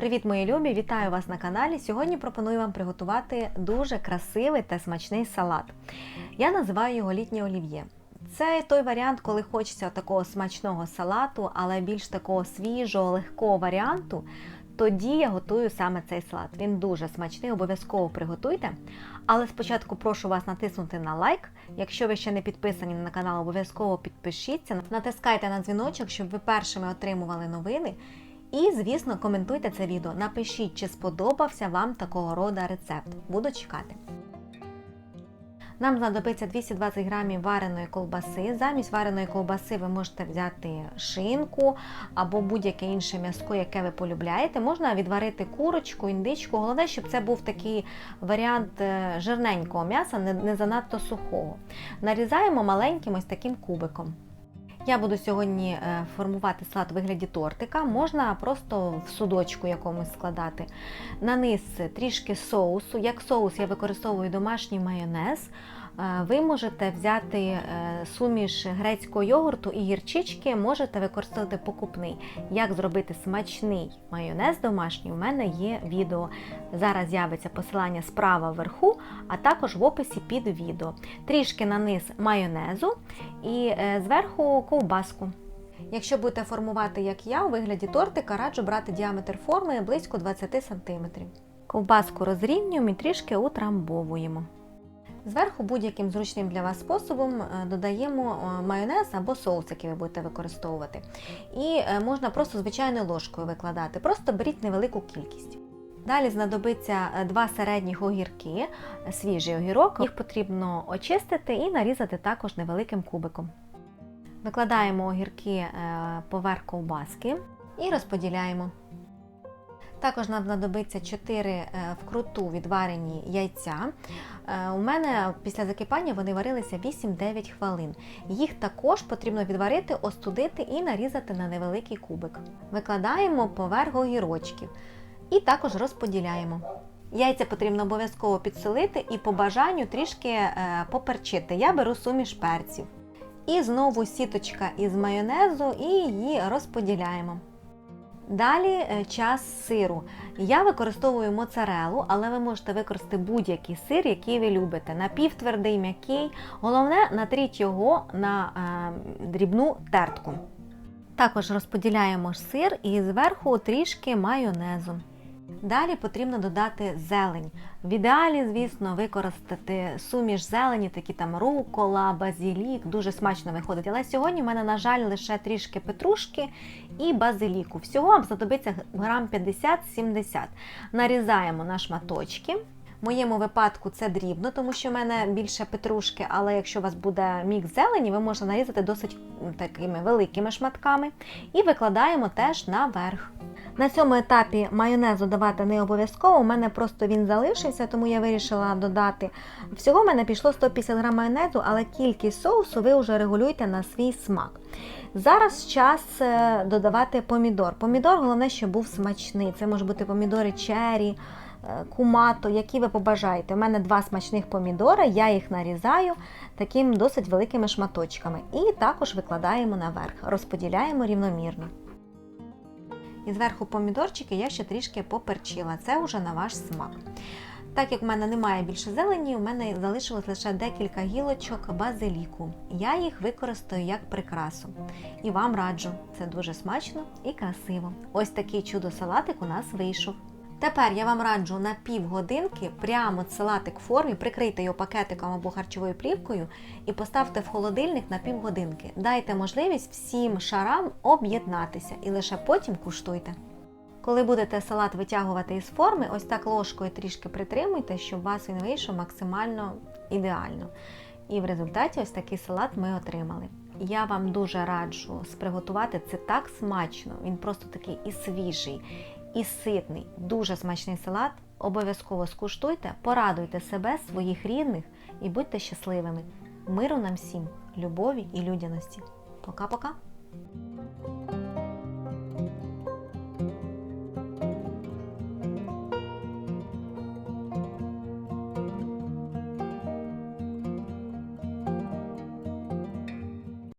Привіт, мої любі! Вітаю вас на каналі. Сьогодні пропоную вам приготувати дуже красивий та смачний салат. Я називаю його літнє олів'є. Це той варіант, коли хочеться такого смачного салату, але більш такого свіжого, легкого варіанту. Тоді я готую саме цей салат. Він дуже смачний, обов'язково приготуйте. Але спочатку прошу вас натиснути на лайк. Якщо ви ще не підписані на канал, обов'язково підпишіться. Натискайте на дзвіночок, щоб ви першими отримували новини. І, звісно, коментуйте це відео. Напишіть, чи сподобався вам такого роду рецепт. Буду чекати. Нам знадобиться 220 грамів вареної ковбаси. Замість вареної ковбаси ви можете взяти шинку або будь-яке інше м'яско, яке ви полюбляєте. Можна відварити курочку, індичку. Головне, щоб це був такий варіант е, жирненького м'яса, не занадто сухого. Нарізаємо маленьким ось таким кубиком. Я буду сьогодні е, формувати салат у вигляді тортика. Можна просто в судочку якомусь складати. На низ трішки соусу. Як соус я використовую домашній майонез. Е, Ви можете взяти е, суміш грецького йогурту і гірчички, можете використовувати покупний. Як зробити смачний майонез домашній, у мене є відео. Зараз з'явиться посилання справа вверху, а також в описі під відео. Трішки на низ майонезу і е, зверху ковбаску. Якщо будете формувати, як я, у вигляді тортика, раджу брати діаметр форми близько 20 см. Ковбаску розрівнюємо і трішки утрамбовуємо. Зверху будь-яким зручним для вас способом е, додаємо е, майонез або соус, який ви будете використовувати. І е, можна просто звичайною ложкою викладати. Просто беріть невелику кількість. Далі знадобиться два середніх огірки, свіжий огірок. Їх потрібно очистити і нарізати також невеликим кубиком. Викладаємо огірки поверх ковбаски і розподіляємо. Також нам знадобиться 4 вкруту відварені яйця. У мене після закипання вони варилися 8-9 хвилин. Їх також потрібно відварити, остудити і нарізати на невеликий кубик. Викладаємо поверх огірочків і також розподіляємо. Яйця потрібно обов'язково підсолити і по бажанню трішки поперчити. Я беру суміш перців. І знову сіточка із майонезу і її розподіляємо. Далі час сиру. Я використовую моцарелу, але ви можете використати будь-який сир, який ви любите. Напівтвердий, м'який. Головне, натріть його на е, дрібну тертку. Також розподіляємо сир і зверху трішки майонезу. Далі потрібно додати зелень. В ідеалі, звісно, використати суміш зелені, такі там рукола, базилік, дуже смачно виходить. Але сьогодні в мене, на жаль, лише трішки петрушки і базиліку. Всього вам знадобиться грам 50-70. Нарізаємо на шматочки. В моєму випадку це дрібно, тому що в мене більше петрушки, але якщо у вас буде мікс зелені, ви можете нарізати досить такими великими шматками. І викладаємо теж наверх. На цьому етапі майонезу давати не обов'язково, у мене просто він залишився, тому я вирішила додати. Всього в мене пішло 150 г майонезу, але кількість соусу ви вже регулюєте на свій смак. Зараз час додавати помідор. Помідор, головне, щоб був смачний. Це може бути помідори чері, кумато, які ви побажаєте. У мене два смачних помідори, я їх нарізаю такими досить великими шматочками. І також викладаємо наверх, розподіляємо рівномірно. І зверху помідорчики я ще трішки поперчила. Це вже на ваш смак. Так як в мене немає більше зелені, у мене залишилось лише декілька гілочок базиліку. Я їх використаю як прикрасу. І вам раджу, це дуже смачно і красиво. Ось такий чудо-салатик у нас вийшов. Тепер я вам раджу на півгодинки прямо салатик в формі, прикрийте його пакетиком або харчовою плівкою і поставте в холодильник на півгодинки. Дайте можливість всім шарам об'єднатися і лише потім куштуйте. Коли будете салат витягувати із форми, ось так ложкою трішки притримуйте, щоб у вас він вийшов максимально ідеально. І в результаті ось такий салат ми отримали. Я вам дуже раджу сприготувати це так смачно, він просто такий і свіжий, і ситний, дуже смачний салат. Обов'язково скуштуйте, порадуйте себе, своїх рідних і будьте щасливими. Миру нам всім, любові і людяності. Пока-пока!